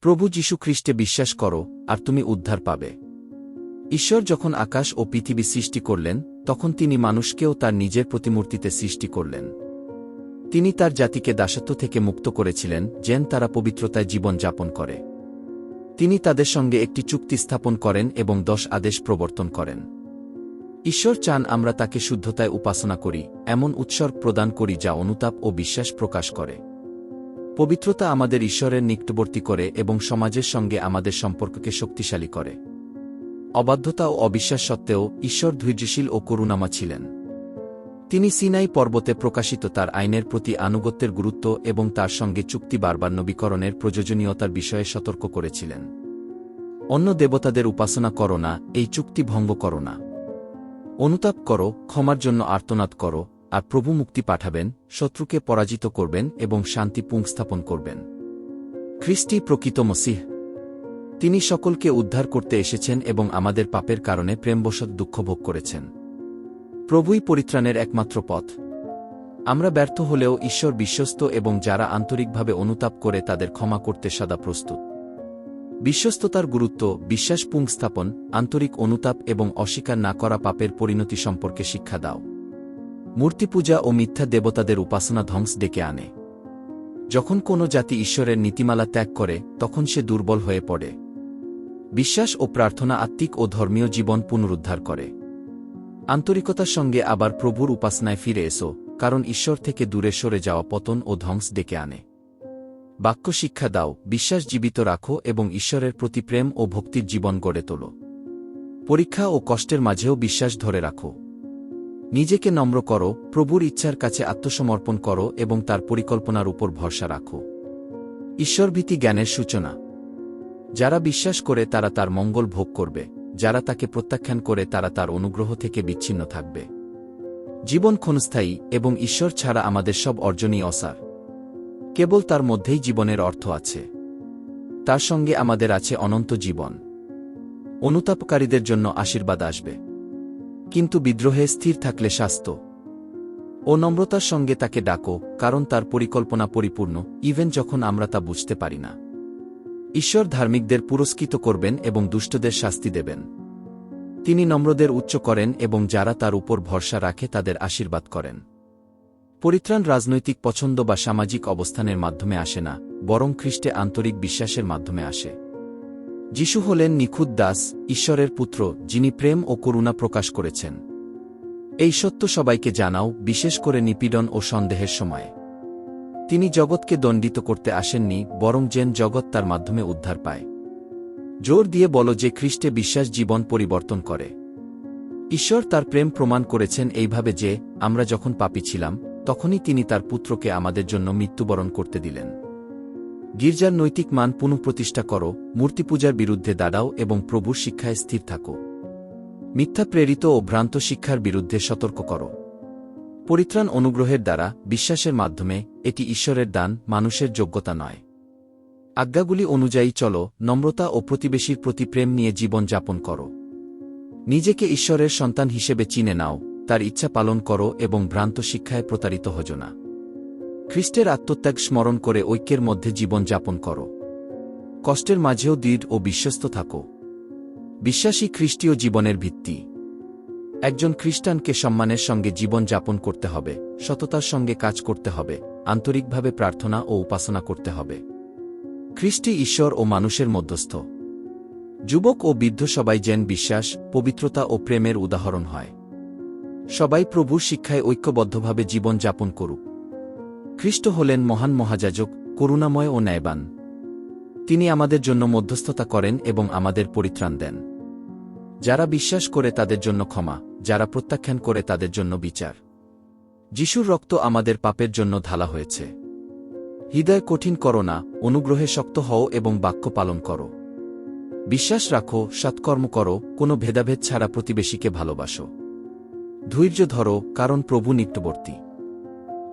প্রভু যীশু খ্রিস্টে বিশ্বাস করো, আর তুমি উদ্ধার পাবে। ঈশ্বর যখন আকাশ ও পৃথিবী সৃষ্টি করলেন, তখন তিনি মানুষকেও তার নিজের প্রতিমূর্তিতে সৃষ্টি করলেন। তিনি তার জাতিকে দাসত্ব থেকে মুক্ত করেছিলেন, যেন তারা পবিত্রতায় জীবন যাপন করে। তিনি তাদের সঙ্গে একটি চুক্তি স্থাপন করেন এবং দশ আদেশ প্রবর্তন করেন। ঈশ্বর চান আমরা তাকে শুদ্ধতায় উপাসনা করি, এমন উৎসর্গ প্রদান করি যা অনুতাপ ও বিশ্বাস প্রকাশ করে। পবিত্রতা আমাদের ঈশ্বরের নিকটবর্তী করে এবং সমাজের সঙ্গে আমাদের সম্পর্ককে শক্তিশালী করে। অবাধ্যতা ও অবিশ্বাস সত্ত্বেও ঈশ্বর ধৈর্যশীল ও করুণামা ছিলেন। তিনি সিনাই পর্বতে প্রকাশিত তার আইনের প্রতি আনুগত্যের গুরুত্ব এবং তার সঙ্গে চুক্তি বারবার নবীকরণের প্রয়োজনীয়তার বিষয়ে সতর্ক করেছিলেন। অন্য দেবতাদের উপাসনা করো না, এই চুক্তি ভঙ্গ করো না। অনুতাপ করো, ক্ষমার জন্য আর্তনাদ করো আর প্রভু মুক্তি পাঠাবেন, শত্রুকে পরাজিত করবেন এবং শান্তি পুংস্থাপন করবেন। খ্রিস্টি প্রকৃত মসিহ। তিনি সকলকে উদ্ধার করতে এসেছেন এবং আমাদের পাপের কারণে প্রেমবশত দুঃখ ভোগ করেছেন। প্রভুই পরিত্রাণের একমাত্র পথ। আমরা ব্যর্থ হলেও ঈশ্বর বিশ্বস্ত এবং যারা আন্তরিকভাবে অনুতাপ করে তাদের ক্ষমা করতে সদা প্রস্তুত। বিশ্বস্ততার গুরুত্ব, বিশ্বাস পুংস্থাপন, আন্তরিক অনুতাপ এবং অস্বীকার না করা পাপের পরিণতি সম্পর্কে শিক্ষা দাও। মূর্তিপূজা ও মিথ্যা দেবতাদের উপাসনা ধ্বংস ডেকে আনে। যখন কোনো জাতি ঈশ্বরের নীতিমালা ত্যাগ করে, তখন সে দুর্বল হয়ে পড়ে। বিশ্বাস ও প্রার্থনা আত্মিক ও ধর্মীয় জীবন পুনরুদ্ধার করে। আন্তরিকতার সঙ্গে আবার প্রভুর উপাসনায় ফিরে এসো, কারণ ঈশ্বর থেকে দূরে সরে যাওয়া পতন ও ধ্বংস ডেকে আনে। বাক্য শিক্ষা দাও, বিশ্বাস জীবিত রাখো এবং ঈশ্বরের প্রতি প্রেম ও ভক্তির জীবন গড়ে তোলো। পরীক্ষা ও কষ্টের মাঝেও বিশ্বাস ধরে রাখো। নিজেকে নম্র করো, প্রভুর ইচ্ছার কাছে আত্মসমর্পণ করো এবং তার পরিকল্পনার উপর ভরসা রাখো। ঈশ্বরভীতি জ্ঞানের সূচনা। যারা বিশ্বাস করে তারা তার মঙ্গল ভোগ করবে, যারা তাকে প্রত্যাখ্যান করে তারা তার অনুগ্রহ থেকে বিচ্ছিন্ন থাকবে। জীবন ক্ষণস্থায়ী এবং ঈশ্বর ছাড়া আমাদের সব অর্জনই অসার। কেবল তার মধ্যেই জীবনের অর্থ আছে। তার সঙ্গে আমাদের আছে অনন্ত জীবন। অনুতাপকারীদের জন্য আশীর্বাদ আসবে। কিন্তু বিদ্রোহে স্থির থাকলে স্বাস্থ্য ও নম্রতার সঙ্গে তাকে ডাকো, কারণ তার পরিকল্পনা পরিপূর্ণ ইভেন যখন আমরা তা বুঝতে পারি না। ঈশ্বর ধার্মিকদের পুরস্কৃত করবেন এবং দুষ্টদের শাস্তি দেবেন। তিনি নম্রদের উচ্চ করেন এবং যারা তার উপর ভরসা রাখে তাদের আশীর্বাদ করেন। পরিত্রাণ রাজনৈতিক পছন্দ বা সামাজিক অবস্থানের মাধ্যমে আসে না, বরং খ্রিস্টে আন্তরিক বিশ্বাসের মাধ্যমে আসে। যিশু হলেন নিখুঁত দাস, ঈশ্বরের পুত্র, যিনি প্রেম ও করুণা প্রকাশ করেছেন। এই সত্য সবাইকে জানাও, বিশেষ করে নিপীড়ন ও সন্দেহের সময়ে। তিনি জগৎকে দণ্ডিত করতে আসেননি, বরং যেন জগৎ তার মাধ্যমে উদ্ধার পায়। জোর দিয়ে বলো যে খ্রিস্টে বিশ্বাস জীবন পরিবর্তন করে। ঈশ্বর তার প্রেম প্রমাণ করেছেন এইভাবে যে, আমরা যখন পাপী ছিলাম, তখনই তিনি তার পুত্রকে আমাদের জন্য মৃত্যুবরণ করতে দিলেন। গির্জার নৈতিক মান পুনঃপ্রতিষ্ঠা করো, মূর্তিপূজার বিরুদ্ধে দাঁড়াও এবং প্রভুর শিক্ষায় স্থির থাকো। মিথ্যা প্রেরিত ও ভ্রান্ত শিক্ষার বিরুদ্ধে সতর্ক করো। পরিত্রাণ অনুগ্রহের দ্বারা বিশ্বাসের মাধ্যমে এটি ঈশ্বরের দান, মানুষের যোগ্যতা নয়। আজ্ঞাগুলি অনুযায়ী চলো, নম্রতা ও প্রতিবেশীর প্রতি প্রেম নিয়ে জীবন যাপন করো। নিজেকে ঈশ্বরের সন্তান হিসেবে চিনে নাও, তার ইচ্ছা পালন করো এবং ভ্রান্ত শিক্ষায় প্রতারিত হজ না। খ্রিস্টের আত্মত্যাগ স্মরণ করে ঐক্যের মধ্যে জীবন যাপন করো। কষ্টের মাঝেও দৃঢ় ও বিশ্বস্ত থাকো। বিশ্বাসী খ্রিস্টীয় জীবনের ভিত্তি। একজন খ্রিস্টানকে সম্মানের সঙ্গে জীবন যাপন করতে হবে, সততার সঙ্গে কাজ করতে হবে, আন্তরিকভাবে প্রার্থনা ও উপাসনা করতে হবে। খ্রিস্টি ঈশ্বর ও মানুষের মধ্যস্থ। যুবক ও বৃদ্ধ সবাই যেন বিশ্বাস, পবিত্রতা ও প্রেমের উদাহরণ হয়। সবাই প্রভুর শিক্ষায় ঐক্যবদ্ধভাবে জীবন যাপন করুক। খ্রিস্ট হলেন মহান মহাযাজক, করুণাময় ও ন্যায়বান। তিনি আমাদের জন্য মধ্যস্থতা করেন এবং আমাদের পরিত্রাণ দেন। যারা বিশ্বাস করে তাদের জন্য ক্ষমা, যারা প্রত্যাখ্যান করে তাদের জন্য বিচার। যিশুর রক্ত আমাদের পাপের জন্য ঢালা হয়েছে। হৃদয় কঠিন করো না, অনুগ্রহে শক্ত হও এবং বাক্য পালন করো। বিশ্বাস রাখো, সৎকর্ম করো, কোনো ভেদাভেদ ছাড়া প্রতিবেশীকে ভালোবাসো। ধৈর্য ধরো, কারণ প্রভু নিত্যবর্তী।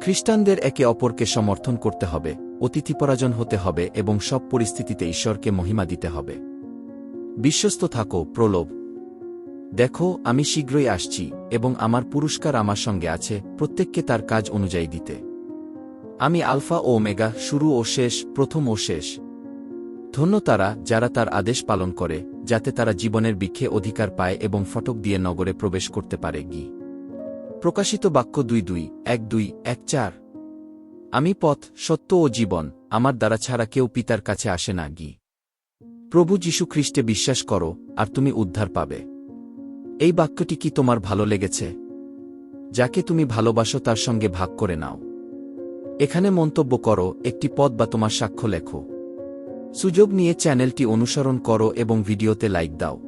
খ্রিস্টানদের একে অপরকে সমর্থন করতে হবে, অতিথিপরাজন হতে হবে এবং সব পরিস্থিতিতে ঈশ্বরকে মহিমা দিতে হবে। বিশ্বস্ত থাকো, প্রলোভ। দেখো, আমি শীঘ্রই আসছি এবং আমার পুরস্কার আমার সঙ্গে আছে, প্রত্যেককে তার কাজ অনুযায়ী দিতে। আমি আলফা ও ওমেগা, শুরু ও শেষ, প্রথম ও শেষ। ধন্য তারা যারা তার আদেশ পালন করে, যাতে তারা জীবনের বৃক্ষে অধিকার পায় এবং ফটক দিয়ে নগরে প্রবেশ করতে পারে, গি। প্রকাশিত বাক্য দুই দুই, এক দুই, এক চার। আমি পথ, সত্য ও জীবন, আমার দ্বারা ছাড়া কেউ পিতার কাছে আসে না, গি। প্রভু যীশু খ্রিস্টে বিশ্বাস করো, আর তুমি উদ্ধার পাবে। এই বাক্যটি কি তোমার ভালো লেগেছে? যাকে তুমি ভালোবাসো তার সঙ্গে ভাগ করে নাও। এখানে মন্তব্য করো, একটি পদ বা তোমার সাক্ষ্য লেখো। সুযোগ নিয়ে চ্যানেলটি অনুসরণ করো এবং ভিডিওতে লাইক দাও।